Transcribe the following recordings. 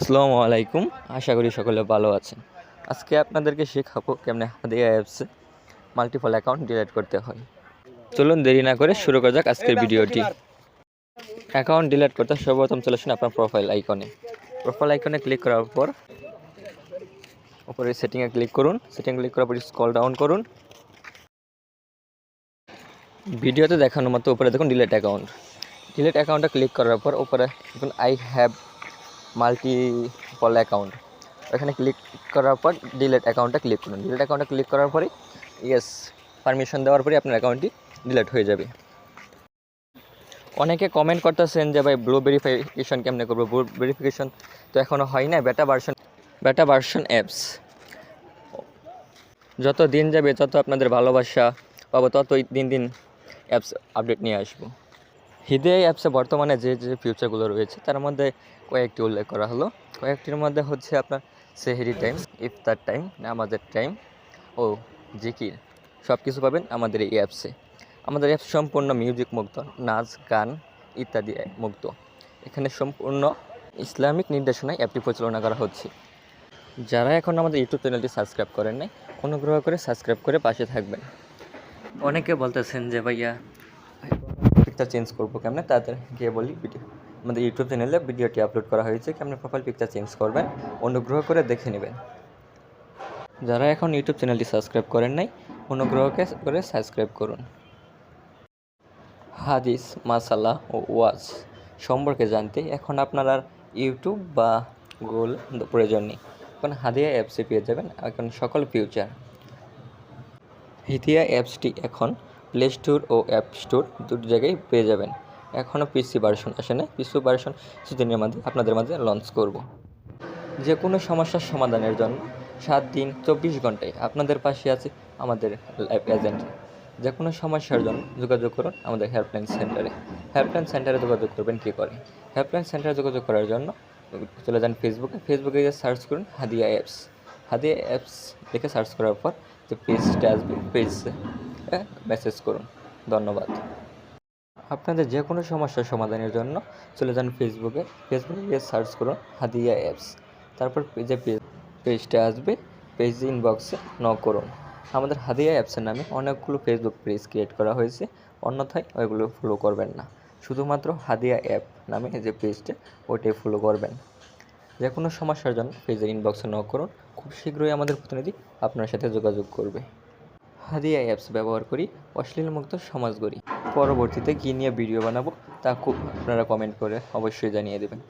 আসসালামু আলাইকুম। আশা করি সকলে ভালো আছেন। আজকে আপনাদেরকে শেখাবো কেমনে হাদিয়া অ্যাপসে মাল্টিপল অ্যাকাউন্ট ডিলিট করতে হয়। চলুন দেরি না করে শুরু করা যাক আজকের ভিডিওটি অ্যাকাউন্ট ডিলিট করতে সর্বপ্রথম চলে আসুন আপনার প্রোফাইল আইকনে প্রোফাইল আইকনে ক্লিক করার পর উপরে সেটিংয়ে ক্লিক করুন। সেটিং ক্লিক করার পর স্কল ডাউন করুন। ভিডিওতে দেখানোর মতো উপরে দেখুন ডিলেট অ্যাকাউন্ট ডিলেট অ্যাকাউন্টে ক্লিক করার পর উপরে দেখুন আই হ্যাভ মাল্টিপল অ্যাকাউন্ট এখানে ক্লিক করার পর ডিলেট অ্যাকাউন্টে ক্লিক করুন। ডিলেট অ্যাকাউন্টে ক্লিক করার পরে ইয়েস পারমিশন দেওয়ার পরে আপনার অ্যাকাউন্টটি ডিলেট হয়ে যাবে। অনেকে কমেন্ট করতেছেন যে, ভাই ব্লু ভেরিফিকেশন কেমনে করব? ব্লু ভেরিফিকেশন তো এখনও হয় না বেটা ভার্সন বেটা ভার্সন অ্যাপস যত দিন যাবে তত আপনাদের ভালোবাসা পাবো, ততই দিন দিন অ্যাপস আপডেট নিয়ে আসব। হিদে অ্যাপসে বর্তমানে যে যে ফিউচারগুলো রয়েছে, তার মধ্যে কয়েকটি উল্লেখ করা হলো। কয়েকটির মধ্যে হচ্ছে আপনার সেহেরি টাইম ইফতার টাইম নামাজের টাইম ও জিকির। সব কিছু পাবেন আমাদের এই অ্যাপসে আমাদের অ্যাপস সম্পূর্ণ মিউজিক মুক্ত, নাচ, গান ইত্যাদি মুক্ত। এখানে সম্পূর্ণ ইসলামিক নির্দেশনায় অ্যাপটি পরিচালনা করা হচ্ছে। যারা এখন আমাদের ইউটিউব চ্যানেলটি সাবস্ক্রাইব করেন নাই, অনুগ্রহ করে সাবস্ক্রাইব করে পাশে থাকবেন। অনেকে বলতেছেন যে, ভাইয়া পিকচার চেঞ্জ করব কেমনে? তাদের গিয়ে বলি ভিডিও আমাদের ইউটিউব চ্যানেলে ভিডিওটি আপলোড করা হয়েছে, কেমনে প্রোফাইল পিকচার চেঞ্জ করবেন, অনুগ্রহ করে দেখে নেবেন। যারা এখন ইউটিউব চ্যানেলটি সাবস্ক্রাইব করেন নাই অনুগ্রহকে করে সাবস্ক্রাইব করুন। হাদিস, মাসালা ও ওয়াজ সম্পর্কে জানতে এখন আপনার আর ইউটিউব বা গুগল প্রয়োজন নেই। এখন হাদিয়া অ্যাপসে পেয়ে যাবেন, এখন সকল ফিউচার হিতিয়া অ্যাপসটি এখন প্লে স্টোর ও অ্যাপ স্টোর দুটো জায়গায় পেয়ে যাবেন। এখনও পিসি ভার্সন আসে না পিসি ভার্সন কিছুদিনের মধ্যে আপনাদের মাঝে লঞ্চ করব। যে কোনো সমস্যার সমাধানের জন্য সাত দিন, চব্বিশ ঘন্টায় আপনাদের পাশে আছে আমাদের লাইফ এজেন্ট যে কোনো সমস্যার জন্য যোগাযোগ করুন আমাদের হেল্পলাইন সেন্টারে হেল্পলাইন সেন্টারে যোগাযোগ করবেন কী করে? হেল্পলাইন সেন্টারে যোগাযোগ করার জন্য চলে যান ফেসবুকে ফেসবুকে গিয়ে সার্চ করুন হাদিয়া অ্যাপস হাদিয়া অ্যাপস দেখে সার্চ করার পর যে পেজটা আসবে পেজে মেসেজ করুন। ধন্যবাদ। আপনাদের যে কোনো সমস্যার সমাধানের জন্য চলে যান ফেসবুকে ফেসবুকে গিয়ে সার্চ করুন হাদিয়া অ্যাপস তারপর যে পেজ পেজটা আসবে পেজ ইনবক্সে ন করুন। আমাদের হাদিয়া অ্যাপসের নামে অনেকগুলো ফেসবুক পেজ ক্রিয়েট করা হয়েছে। অন্যথায় ওইগুলো ফলো করবেন না। শুধুমাত্র হাদিয়া অ্যাপ নামে যে পেজটা ওইটাই ফলো করবেন। যে কোনো সমস্যার জন্য পেজের ইনবক্সে ন করুন। খুব শীঘ্রই আমাদের প্রতিনিধি আপনার সাথে যোগাযোগ করবে। হাদিয়া অ্যাপস ব্যবহার করি অশ্লীল মুক্ত সমাজ গড়ি। পরবর্তীতে কী নিয়ে ভিডিও বানাবো, তা খুব আপনারা কমেন্ট করে অবশ্যই জানিয়ে দেবেন।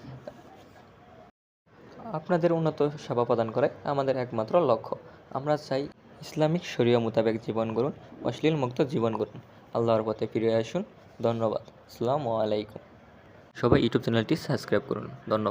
আপনাদের উন্নত সেবা প্রদান করাই আমাদের একমাত্র লক্ষ্য। আমরা চাই ইসলামিক শরীয় মোতাবেক জীবন গড়ুন অশ্লীল মুক্ত জীবন গড়ুন। আল্লাহর পথে ফিরে আসুন। ধন্যবাদ। আসসালামু আলাইকুম। সবাই ইউটিউব চ্যানেলটি সাবস্ক্রাইব করুন। ধন্যবাদ।